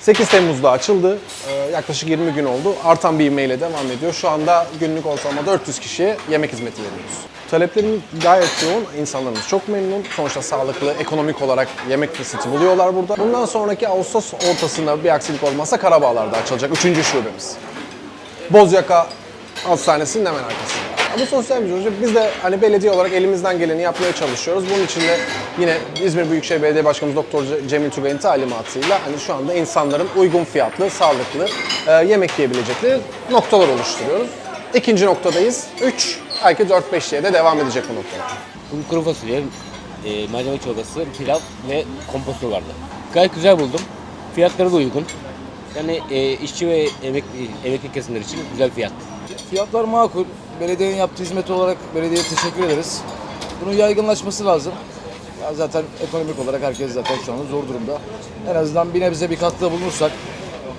8 Temmuz'da açıldı. Ee, yaklaşık 20 gün oldu. Artan bir ivmeyle devam ediyor. Şu anda günlük ortalama 400 kişiye yemek hizmeti veriyoruz. Taleplerin gayet yoğun. İnsanlarımız çok memnun. Sonuçta sağlıklı, ekonomik olarak yemek fırsatı buluyorlar burada. Bundan sonraki Ağustos ortasında bir aksilik olmazsa Karabağlar'da açılacak 3. şubemiz. Bozyaka Hastanesi'nin hemen arkasında. Bu sosyal bir proje. Biz de hani belediye olarak elimizden geleni yapmaya çalışıyoruz. Bunun için de yine İzmir Büyükşehir Belediye Başkanımız Doktor Cemil Tugay'ın talimatıyla hani şu anda insanların uygun fiyatlı, sağlıklı e, yemek yiyebilecekleri noktalar oluşturuyoruz. İkinci noktadayız. 3, belki 4-5 diye de devam edecek bu noktalar. Bugün kuru fasulye, e, mercimek çorbası, pilav ve komposto vardı. Gayet güzel buldum. Fiyatları da uygun. Yani e, işçi ve emek, emekli kesimler için güzel fiyat. Fiyatlar makul. Belediyenin yaptığı hizmet olarak belediyeye teşekkür ederiz. Bunun yaygınlaşması lazım. Zaten ekonomik olarak herkes zaten şu anda zor durumda. En azından bir nebze bir katkıda bulunursak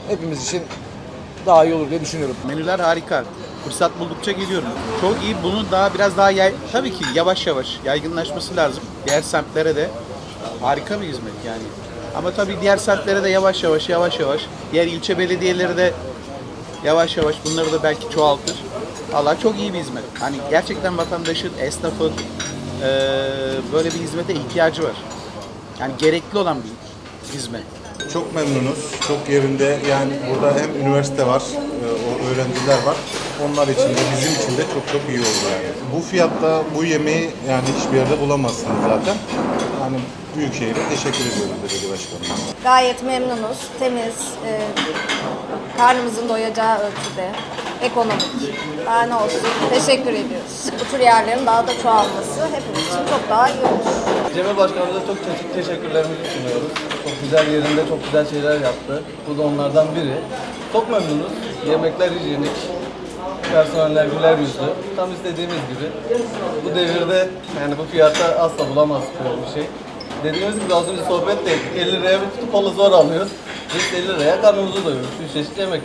hepimiz için daha iyi olur diye düşünüyorum. Menüler harika. Fırsat buldukça geliyorum. Çok iyi. Bunu daha biraz daha yay... tabii ki yavaş yavaş yaygınlaşması lazım. Diğer semtlere de harika bir hizmet yani. Ama tabii diğer semtlere de yavaş yavaş yavaş yavaş diğer ilçe belediyeleri de yavaş yavaş bunları da belki çoğaltır. Allah çok iyi bir hizmet. Hani gerçekten vatandaşın, esnafın eee, böyle bir hizmete ihtiyacı var. Yani gerekli olan bir hizmet. Çok memnunuz. Çok yerinde. Yani burada hem üniversite var, e, o öğrenciler var. Onlar için de bizim için de çok çok iyi oldu yani. Bu fiyatta bu yemeği yani hiçbir yerde bulamazsınız zaten. Yani Büyükşehir'e teşekkür ediyoruz belediye başkanımıza. Gayet memnunuz, temiz, e, karnımızın doyacağı ölçüde, ekonomik. Daha ne olsun, teşekkür ediyoruz. Bu tür yerlerin daha da çoğalması hepimiz için çok daha iyi olur. Cemil Başkanımıza çok te- teşekkürlerimizi sunuyoruz. Çok güzel yerinde çok güzel şeyler yaptı. Bu da onlardan biri. Çok memnunuz. Yemekler hijyenik. Personeller güler yüzlü. Tam istediğimiz gibi. Bu devirde yani bu fiyatta asla bulamazsınız böyle bir şey. Dediğimiz gibi az önce sohbet de ettik. 50 liraya bir kutu kola zor alıyoruz. Biz 50 liraya karnımızı doyuruyoruz. 3 çeşit yemek.